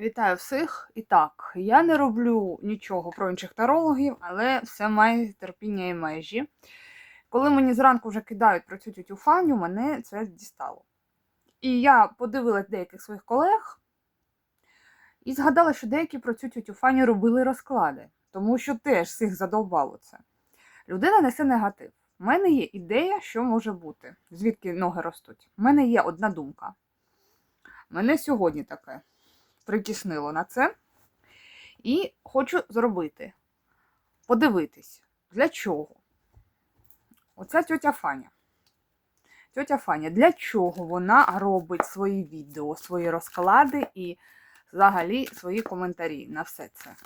Вітаю всіх. І так, я не роблю нічого про інших тарологів, але все має терпіння і межі. Коли мені зранку вже кидають про цю тютю Фаню, мене це дістало. І я подивилась деяких своїх колег і згадала, що деякі про цю тютю Фаню робили розклади, тому що теж всіх задовбало це. Людина несе негатив. У мене є ідея, що може бути, звідки ноги ростуть. У мене є одна думка. Мене сьогодні таке притіснило на це. І хочу зробити, подивитись, для чого. Оця тьотя Фаня. Тьотя Фаня, для чого вона робить свої відео, свої розклади і взагалі свої коментарі на все це?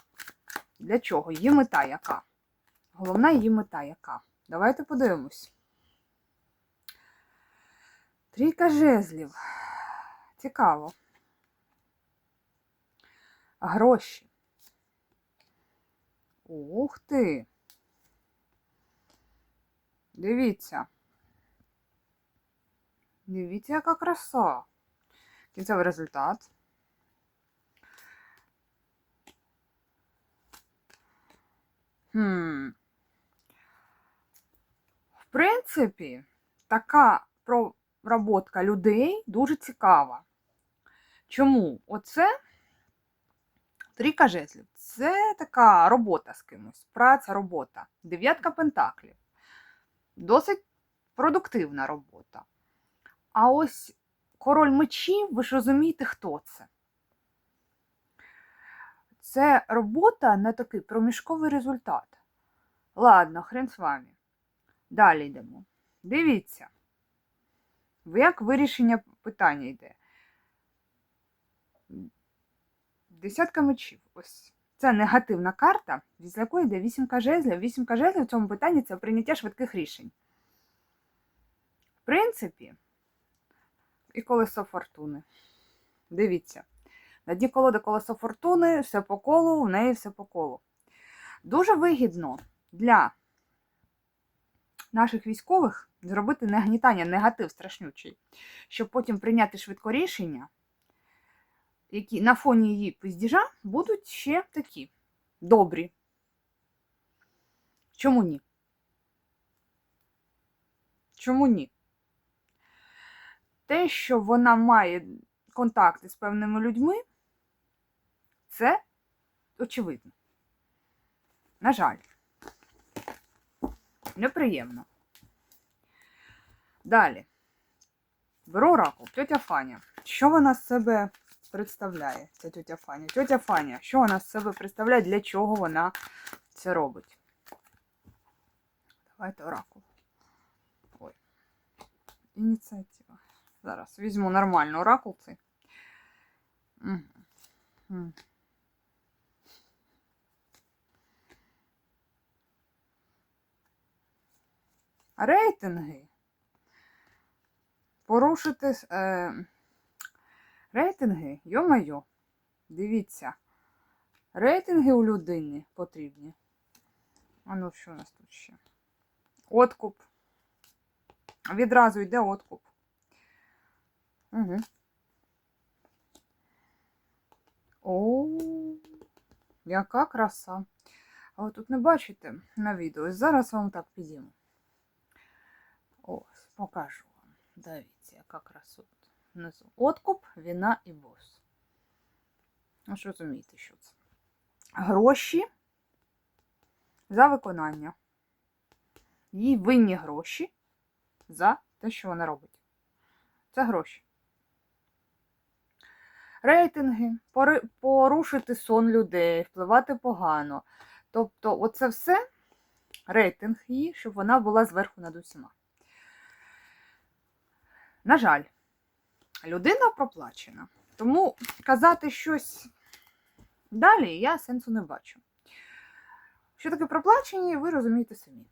Для чого? Її мета яка? Головна її мета яка? Давайте подивимось. Трійка жезлів. Цікаво. Гроші. Ух ти. Дивіться. Дивіться, яка краса. Кінцевий результат. Хм. В принципі, така проработка людей дуже цікава. Чому? Оце трійка жезлів. Це така робота з кимось, праця, робота. Дев'ятка пентаклів. Досить продуктивна робота. А ось король мечів, ви ж розумієте, хто це? Це робота на такий проміжковий результат. Ладно, хрен з вами. Далі йдемо. Дивіться, як вирішення питання йде. Десятка мечів. Ось. Це негативна карта, з якої йде вісімка жезлів. Вісімка жезлів в цьому питанні це прийняття швидких рішень. В принципі, і колесо фортуни. Дивіться. На дні колоди колесо фортуни, все по колу, в неї все по колу. Дуже вигідно для наших військових зробити нагнітання, негатив страшнючий, щоб потім прийняти швидко рішення, які на фоні її пиздіжа будуть ще такі добрі. Чому ні? Чому ні? Те, що вона має контакти з певними людьми, це очевидно. На жаль, неприємно. Далі. Беру оракул, тетя Фаня. Що вона з себе представляє, ця тетя Фаня? Тетя Фаня, що вона з себе представляє, для чого вона це робить? Давайте оракул. Ой. Ініціатива. Зараз візьму нормальну оракул цей. Угу. Рейтинги. Порушити е, рейтинги, йо-майо, дивіться. Рейтинги у людини потрібні. А ну, що у нас тут ще? Откуп. Відразу йде откуп. Угу. О, яка краса. А тут не бачите на відео. Зараз вам так підійму. Ось, покажу вам. Дивіться, яка красота. Внизу. Откуп, віна і бос. Ну, ж розумієте, що це? Гроші за виконання. Їй винні гроші за те, що вона робить. Це гроші. Рейтинги, порушити сон людей, впливати погано. Тобто, оце все рейтинг її, щоб вона була зверху над усіма. На жаль, людина проплачена. Тому казати щось далі я сенсу не бачу. Що таке проплачені, ви розумієте самі.